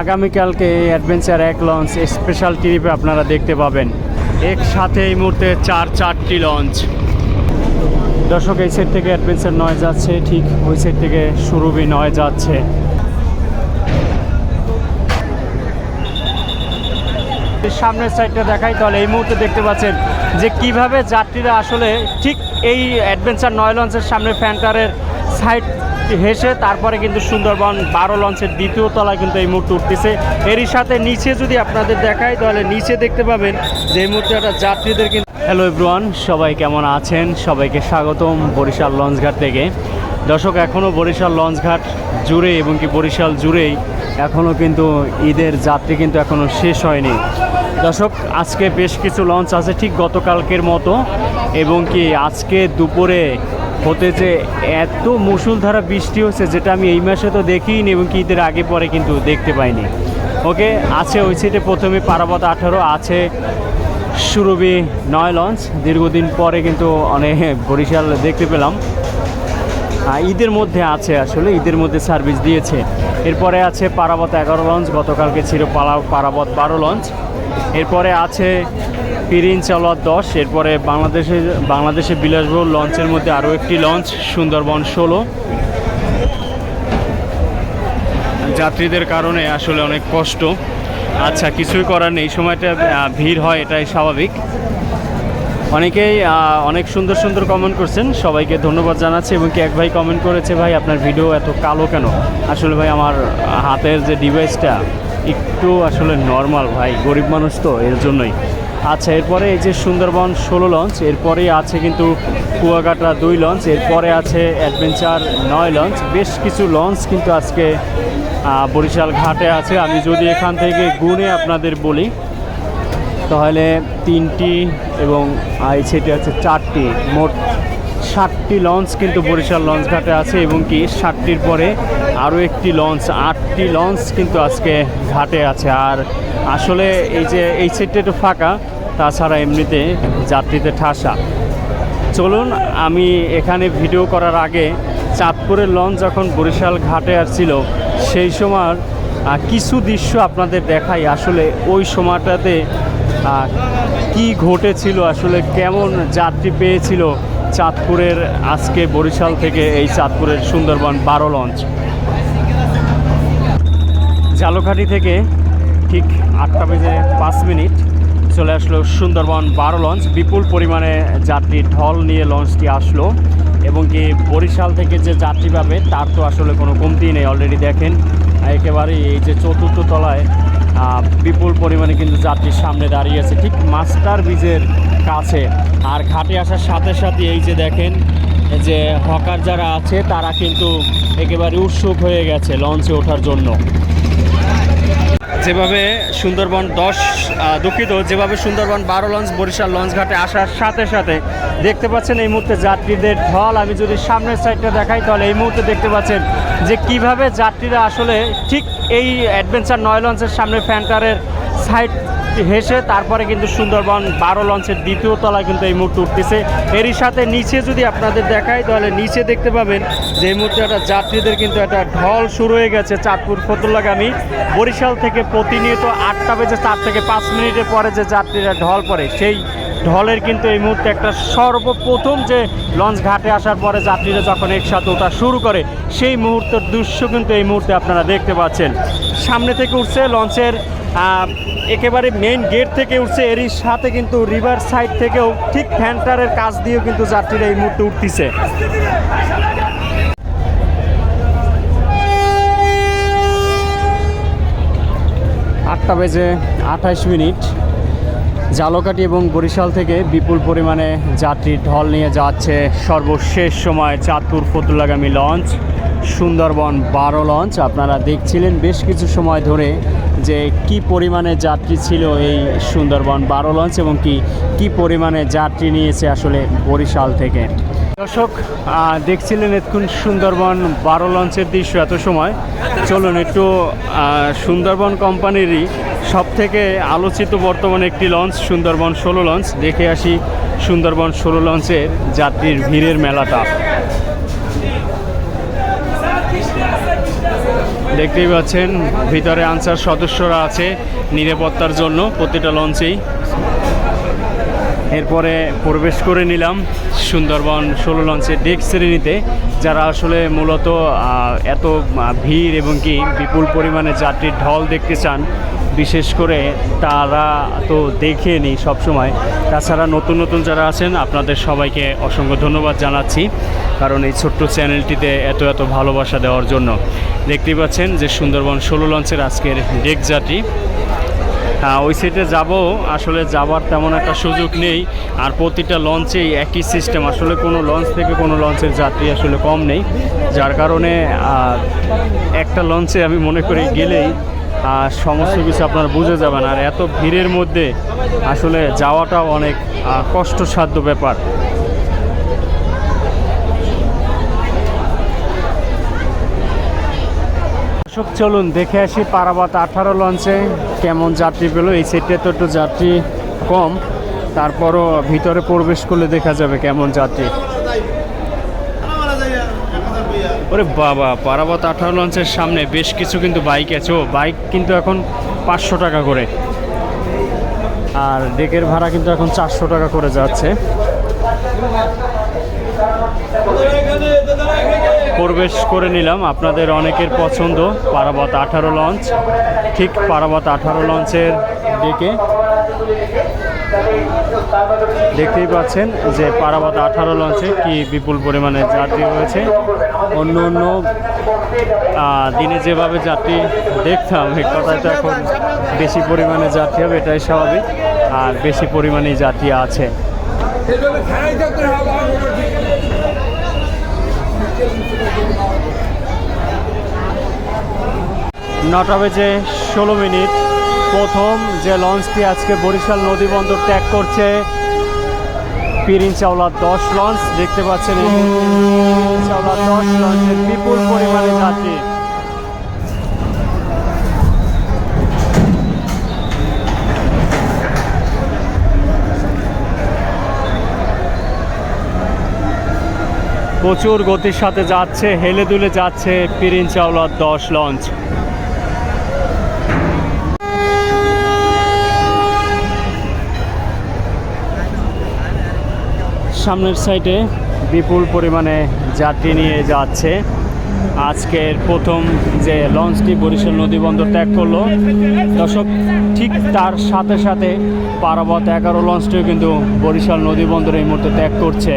আগামীকালকে এই অ্যাডভেঞ্চার এক লঞ্চ স্পেশাল ট্রিপে আপনারা দেখতে পাবেন। একসাথে এই মুহূর্তে চার চারটি লঞ্চ দর্শক, এই সাইড থেকে অ্যাডভেঞ্চার নয় যাচ্ছে, ঠিক ওই সাইড থেকে সুরভি নয় যাচ্ছে। সামনের সাইডটা দেখাই, তাহলে এই মুহূর্তে দেখতে পাচ্ছেন যে কীভাবে যাত্রীরা আসলে ঠিক এই অ্যাডভেঞ্চার নয় লঞ্চের সামনে ফ্যান্টারের সাইড হেসে তারপরে কিন্তু সুন্দরবন বারো লঞ্চের দ্বিতীয় তলায় কিন্তু এই মুহূর্তে উঠতেছে। এরই সাথে নিচে যদি আপনাদের দেখাই, তাহলে নিচে দেখতে পাবেন যে এই মুহূর্তে একটা যাত্রীদের কিন্তু হ্যালো এভরিওয়ান সবাই কেমন আছেন? সবাইকে স্বাগতম বরিশাল লঞ্চঘাট থেকে। দর্শক এখনও বরিশাল লঞ্চঘাট জুড়ে এবং কি বরিশাল জুড়েই এখনও কিন্তু ঈদের যাত্রী কিন্তু এখনও শেষ হয়নি। দর্শক, আজকে বেশ কিছু লঞ্চ আছে ঠিক গতকালকের মতো এবং কি আজকে দুপুরে হতে যে এত মুসুলধারা বৃষ্টি হচ্ছে, যেটা আমি এই মাসে তো দেখিনি এবং কি ঈদের আগে পরে কিন্তু দেখতে পাইনি। ওকে, আছে ওই সিটে প্রথমে পারাবত আঠারো, আছে সুরভি নয় লঞ্চ দীর্ঘদিন পরে কিন্তু অনেক বরিশাল দেখতে পেলাম। ঈদের মধ্যে আছে আসলে, ঈদের মধ্যে সার্ভিস দিয়েছে। এরপরে আছে পারাবত এগারো লঞ্চ গতকালকে ছিল পালা পারাবত বারো লঞ্চ এরপরে আছে পিরিন চালোয়ার দশ। এরপরে বাংলাদেশে বাংলাদেশে বিলাসবহুল লঞ্চের মধ্যে আরও একটি লঞ্চ, সুন্দরবন ষোলো। যাত্রীদের কারণে আসলে অনেক কষ্ট। আচ্ছা কিছুই করার নেই। সময়টা ভিড় হয়, এটাই স্বাভাবিক। অনেকেই অনেক সুন্দর সুন্দর কমেন্ট করছেন। সবাইকে ধন্যবাদ জানাচ্ছি এবং কি এক ভাই কমেন্ট করেছে, ভাই, আপনার ভিডিও এত কালো কেন? আসলে ভাই, আমার হাতের যে ডিভাইসটা একটু আসলে নর্মাল ভাই, গরিব মানুষ তো, এর জন্যই। আচ্ছা এরপরে এই যে সুন্দরবন ষোলো লঞ্চ এরপরেই আছে কিন্তু কুয়াকাটা দুই লঞ্চ এরপরে আছে অ্যাডভেঞ্চার নয় লঞ্চ বেশ কিছু লঞ্চ কিন্তু আজকে বরিশাল ঘাটে আছে। আমি যদি এখান থেকে গুনে আপনাদের বলি, তাহলে তিনটি এবং সেটি আছে চারটি, মোট ষাটটি লঞ্চ কিন্তু বরিশাল লঞ্চ ঘাটে আছে এবং কি ষাটটির পরে আরও একটি লঞ্চ, আটটি লঞ্চ কিন্তু আজকে ঘাটে আছে। আর আসলে এই যে এই সেটটা একটু ফাঁকা, তাছাড়া এমনিতে যাত্রীতে ঠাসা। চলুন, আমি এখানে ভিডিও করার আগে চাঁদপুরের লঞ্চ যখন বরিশাল ঘাটে আসছিল, সেই সময় কিছু দৃশ্য আপনাদের দেখাই। আসলে ওই সময়টাতে কি ঘটেছিল, আসলে কেমন যাত্রী পেয়েছিল চাঁদপুরের আজকে বরিশাল থেকে এই চাঁদপুরের সুন্দরবন বারো লঞ্চ জালকাঠি থেকে ঠিক আটটা বেজে পাঁচ মিনিট চলে আসলো সুন্দরবন বারো লঞ্চ বিপুল পরিমাণে যাত্রী ঢল নিয়ে লঞ্চটি আসলো এবং কি বরিশাল থেকে যে যাত্রী পাবে তার তো আসলে কোনো কমতি নেই। অলরেডি দেখেন, একেবারেই এই যে চতুর্থ তলায় বিপুল পরিমাণে কিন্তু যাত্রীর সামনে দাঁড়িয়ে আছে। ঠিক মাস্টার ব্রিজের কাছে। আর ঘাটে আসার সাথে সাথে এই যে দেখেন যে হকার যারা আছে, তারা কিন্তু একেবারে উৎসুক হয়ে গেছে লঞ্চে ওঠার জন্য। যেভাবে সুন্দরবন দশ দুঃখিত, যেভাবে সুন্দরবন বারো লঞ্চ, বরিশাল লঞ্চ ঘাটে আসার সাথে সাথে দেখতে পাচ্ছেন এই মুহূর্তে যাত্রীদের ঢল। আমি যদি সামনের সাইডটা দেখাই, তাহলে এই মুহূর্তে দেখতে পাচ্ছেন যে কীভাবে যাত্রীরা আসলে ঠিক এই অ্যাডভেঞ্চার নয় লঞ্চের সামনে ফ্যান্টারের সাইড হেসে, তারপরে কিন্তু সুন্দরবন বারো লঞ্চের দ্বিতীয় তলায় কিন্তু এই মুহূর্তে উঠতেছে। এরই সাথে নিচে যদি আপনাদের দেখাই, তাহলে নিচে দেখতে পাবেন যে এই মুহূর্তে একটা যাত্রীদের কিন্তু একটা ঢল শুরু হয়ে গেছে চাঁদপুর ফতুল্লাগামী। বরিশাল থেকে প্রতিনিয়ত আটটা বেজে চার থেকে পাঁচ মিনিটের পরে যে যাত্রীরা ঢল পড়ে, সেই ঢলের কিন্তু এই মুহূর্তে একটা সর্বপ্রথম যে লঞ্চ ঘাটে আসার পরে যাত্রীরা যখন একসাথে ওঠা শুরু করে, সেই মুহূর্তের দৃশ্য কিন্তু এই মুহূর্তে আপনারা দেখতে পাচ্ছেন। সামনে থেকে উঠছে লঞ্চের একেবারে মেইন গেট থেকে উঠছে, এরই সাথে কিন্তু রিভার সাইড থেকেও ঠিক ফ্যান্টারের কাজ দিয়েও কিন্তু যাত্রীরা এই মুহূর্তে উঠতেছে। আটটা বেজে আঠাইশ মিনিট। জালকাটি এবং বরিশাল থেকে বিপুল পরিমাণে যাত্রী ঢল নিয়ে যাচ্ছে সর্বশেষ সময় চাঁদপুর ফতুল্লাগামী লঞ্চ, সুন্দরবন বারো লঞ্চ। আপনারা দেখছিলেন বেশ কিছু সময় ধরে যে কি পরিমাণে যাত্রী ছিল এই সুন্দরবন বারো লঞ্চ এবং কি কি পরিমাণে যাত্রী নিয়েছে আসলে বরিশাল থেকে। দর্শক দেখছিলেন এতক্ষণ সুন্দরবন বারো লঞ্চের দৃশ্য এত সময়। চলুন একটু সুন্দরবন কোম্পানিরই সব থেকে আলোচিত বর্তমানে একটি লঞ্চ, সুন্দরবন ষোলো লঞ্চ। দেখে আসি সুন্দরবন ষোলো লঞ্চের যাত্রীর ভিড়ের মেলাটা। দেখতেই পাচ্ছেন, ভিতরে আনসার সদস্যরা আছে, নিরাপত্তার জন্য প্রতিটা লঞ্চেই। এরপরে প্রবেশ করে নিলাম সুন্দরবন ষোলো লঞ্চের ডেক শ্রেণীতে, যারা আসলে মূলত এত ভিড় এবং কি বিপুল পরিমাণে যাত্রীর ঢল দেখতে চান, বিশেষ করে তারা তো দেখে নি সবসময়। তাছাড়া নতুন নতুন যারা আছেন, আপনাদের সবাইকে অসংখ্য ধন্যবাদ জানাচ্ছি, কারণ এই ছোট্ট চ্যানেলটিতে এত এত ভালোবাসা দেওয়ার জন্য। দেখতেই পাচ্ছেন যে সুন্দরবন ষোলো লঞ্চের আজকের ডেক যাত্রী ওই সাইডে যাব। আসলে যাবার তেমন একটা সুযোগ নেই। আর প্রতিটা লঞ্চেই একই সিস্টেম আসলে কোনো লঞ্চ থেকে কোনো লঞ্চের যাত্রী আসলে কম নেই। যার কারণে একটা লঞ্চে আমি মনে করি গেলেই আহ, সমস্ত কিছু আপনারা বুঝে যাবেন। আর এত ভিড়ের মধ্যে আসলে যাওয়াটাও অনেক কষ্টসাধ্য ব্যাপার। চলুন দেখে আসি পারাবাত আঠারো লঞ্চে। কেমন যাত্রী পেল, এই সাইডে তো একটু যাত্রী কম। তারপরও ভিতরে প্রবেশ করলে দেখা যাবে কেমন যাত্রী। ওরে বাবা, পারাবাত আঠারো লঞ্চের সামনে বেশ কিছু কিন্তু বাইক আছে। ও, বাইক কিন্তু এখন পাঁচশো টাকা করে। আর ডেকের ভাড়া কিন্তু এখন চারশো টাকা করে যাচ্ছে। প্রবেশ করে নিলাম। আপনাদের অনেকের পছন্দ পারাবত আঠারো লঞ্চ। ঠিক পারাবত আঠারো লঞ্চের দিকে দেখতেই পাচ্ছেন যে পারাবত আঠারো লঞ্চে কি বিপুল পরিমাণে যাত্রী রয়েছে। অন্য অন্য দিনে যেভাবে যাত্রী দেখতাম এই কথায় তো এখন বেশি পরিমাণে যাত্রী হবে, এটাই স্বাভাবিক। আর বেশি পরিমাণেই যাত্রী আছে। নটা বেজে ষোলো মিনিট। প্রথম যে লঞ্চটি আজকে বরিশাল নদী বন্দর ত্যাগ করছে, পিরিন চাওলা দশ লঞ্চ, দেখতে পাচ্ছেন চাওলা দশ লঞ্চের বিপুল পরিমাণে যাত্রী। প্রচুর গতির সাথে যাচ্ছে, হেলে দুলে যাচ্ছে পিরিন চাওলার দশ লঞ্চ সামনের সাইডে বিপুল পরিমাণে যাত্রী নিয়ে যাচ্ছে। আজকের প্রথম যে লঞ্চটি বরিশাল নদী বন্দর ত্যাগ করল। দর্শক, ঠিক তার সাথে সাথে পারাবত এগারো লঞ্চটিও কিন্তু বরিশাল নদী বন্দর এই মুহূর্তে ত্যাগ করছে।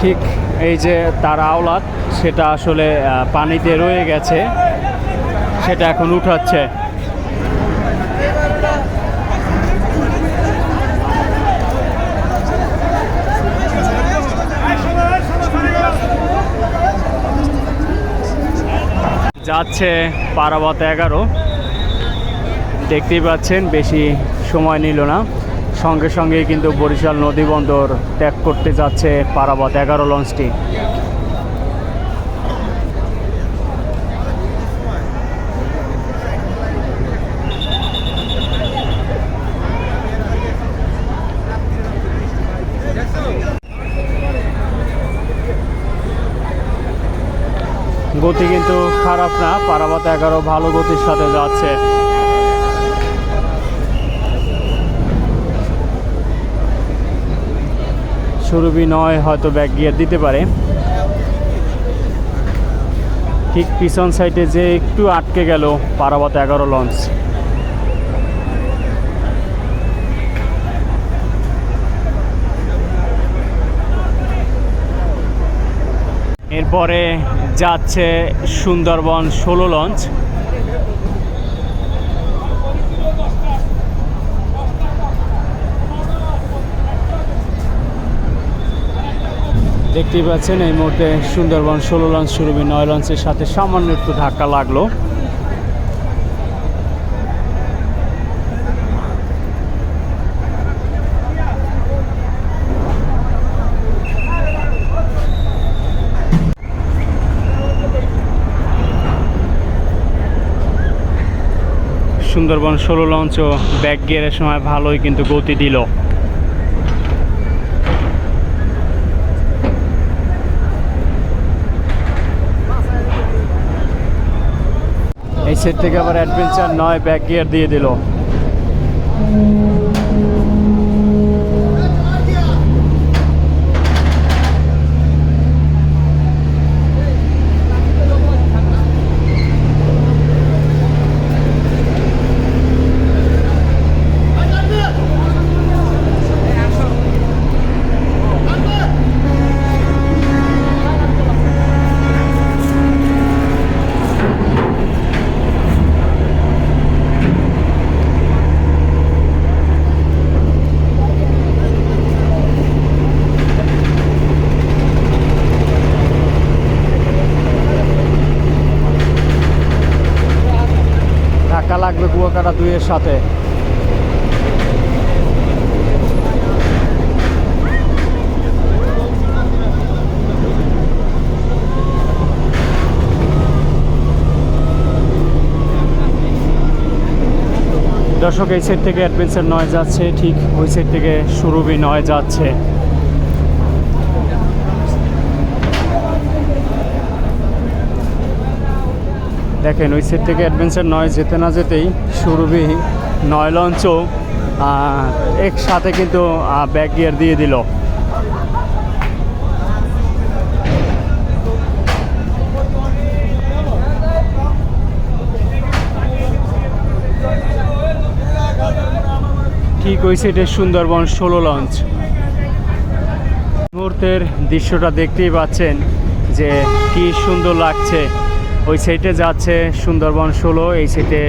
ঠিক এই যে তার আওলাদ, সেটা আসলে পানিতে রয়ে গেছে। সেটা এখন উঠাচ্ছে। যাচ্ছে পারাবত এগারো। দেখতেই পাচ্ছেন, বেশি সময় নিল না। সঙ্গে সঙ্গেই কিন্তু বরিশাল নদী বন্দর ত্যাগ করতে যাচ্ছে পারাবত এগারো লঞ্চটি। গতি কিন্তু খারাপ না, পারাবত এগারো ভালো গতির সাথে যাচ্ছে। সুরভি নয় হয়তো ব্যাক গিয়ার দিতে পারে। ঠিক পিছন সাইডে যে একটু আটকে গেল পারাবত এগারো লঞ্চ এরপরে যাচ্ছে সুন্দরবন ষোলো লঞ্চ দেখতেই পাচ্ছেন, এই মুহূর্তে সুন্দরবন ষোলো লঞ্চ সুরভি নয় লঞ্চের সাথে সামান্য একটু ধাক্কা লাগল। সুন্দরবন ষোলো লঞ্চও ব্যাক গিয়ারের সময় ভালোই কিন্তু গতি দিল। সাইড থেকে আবার অ্যাডভেঞ্চার নয় ব্যাক গিয়ার দিয়ে দিল ধাক্কা লাগবে কুয়াকাটা দুইয়ের সাথে। দর্শক, এই সাইড থেকে অ্যাডভেঞ্চার নয় যাচ্ছে, ঠিক ওই সাইড থেকে সুরভি নয় যাচ্ছে। দেখেন, ওই সাইড থেকে অ্যাডভেঞ্চার নয়, যেতে না যেতেই সুরভি নয় লঞ্চও একসাথে কিন্তু ব্যাক গিয়ার দিয়ে দিল। ঠিক ওই সাইডে সুন্দরবন ষোলো লঞ্চ মুহূর্তের দৃশ্যটা দেখতেই পাচ্ছেন যে কি সুন্দর লাগছে। ওই সাইডে যাচ্ছে সুন্দরবন ষোলো, এই সাইডে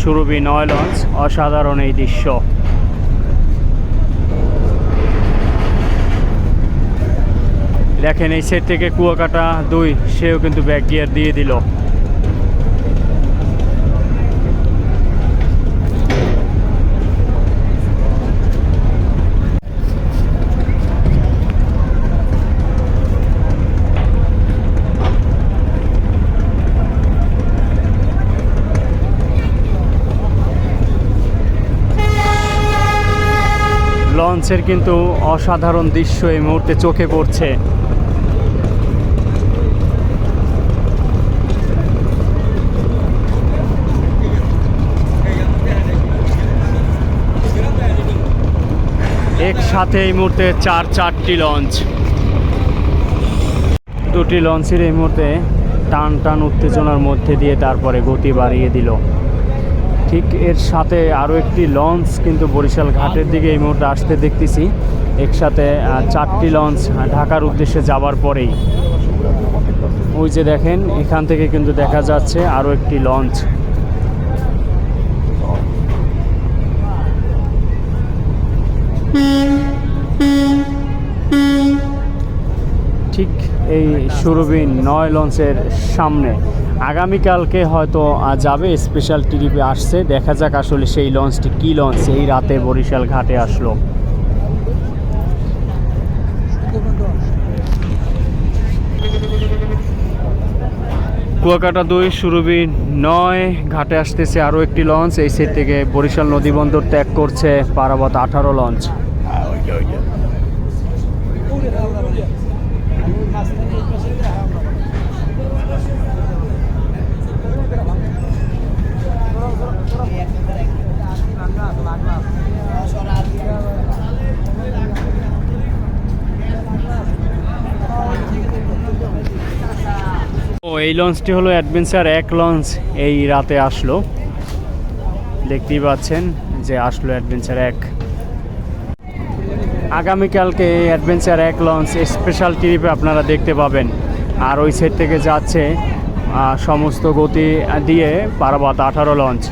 সুরভি নয় লঞ্চ অসাধারণ এই দৃশ্য। দেখেন এই সাইড থেকে কুয়াকাটা দুই, সেও কিন্তু ব্যাক গিয়ার দিয়ে দিল। লঞ্চের কিন্তু অসাধারণ দৃশ্য এই মুহূর্তে চোখে পড়ছে। একসাথে এই মুহূর্তে চার চারটি লঞ্চ। দুটি লঞ্চের এই মুহূর্তে টান টান উত্তেজনার মধ্যে দিয়ে তারপরে গতি বাড়িয়ে দিল। ঠিক এর সাথে আরও একটি লঞ্চ কিন্তু বরিশাল ঘাটের দিকে এই মুহূর্তে আসতে দেখতেছি। একসাথে চারটি লঞ্চ ঢাকার উদ্দেশ্যে যাবার পরেই। ওই যে দেখেন, এখান থেকে কিন্তু দেখা যাচ্ছে আরও একটি লঞ্চ। ঠিক এই সুরবিন নয় লঞ্চের সামনে। আগামীকালকে হয়তো যাবে স্পেশাল ট্রিপে আসছে। দেখা যাক আসলে সেই লঞ্চটি কী লঞ্চ, এই রাতে বরিশাল ঘাটে আসলো। কুয়াকাটা দুই সুরবি নয়, ঘাটে আসতেছে আরও একটি লঞ্চ। এই সাইড থেকে বরিশাল নদীবন্দর ত্যাগ করছে পারাবত আঠারো লঞ্চ। ও এই লঞ্চটি হলো অ্যাডভেঞ্চার এক লঞ্চ। এই রাতে আসলো। দেখতেই পাচ্ছেন যে আসলো অ্যাডভেঞ্চার এক। আগামীকালকে এই অ্যাডভেঞ্চার এক লঞ্চ স্পেশাল ট্রিপে আপনারা দেখতে পাবেন। আর ওই সাইড থেকে যাচ্ছে সমস্ত গতি দিয়ে পারাবাত আঠারো লঞ্চ